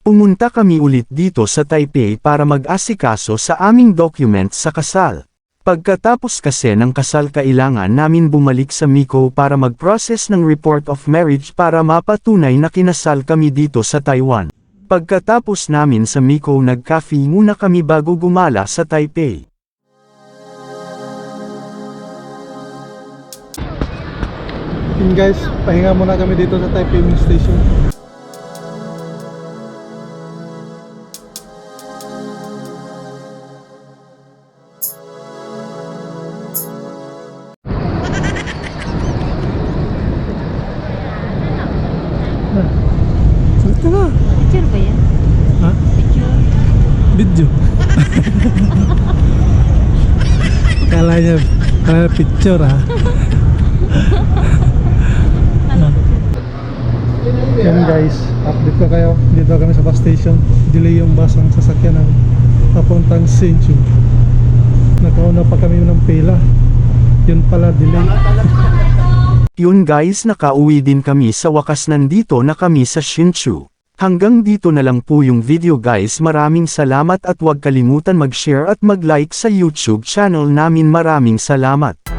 Pumunta kami ulit dito sa Taipei para mag-asikaso sa aming document sa kasal. Pagkatapos kasi ng kasal kailangan namin bumalik sa Miko para mag-process ng report of marriage para mapatunay na kinasal kami dito sa Taiwan. Pagkatapos namin sa Miko nag-cafe muna kami bago gumala sa Taipei. Yun guys, pahinga muna kami dito sa Taipei Main Station. Picture ba yan? Ha? Picture? Video. ha. Guys, update ko kayo. Dito kami sa bus station. Delay yung bus ang sasakyan ng papuntang Senchu. Nakauna pa kami ng pila. Yun pala delay. Yun guys nakauwi din kami sa wakas nandito na kami sa Shinchu. Hanggang dito na lang po yung video guys maraming salamat at huwag kalimutan mag-share at mag-like sa YouTube channel namin maraming salamat.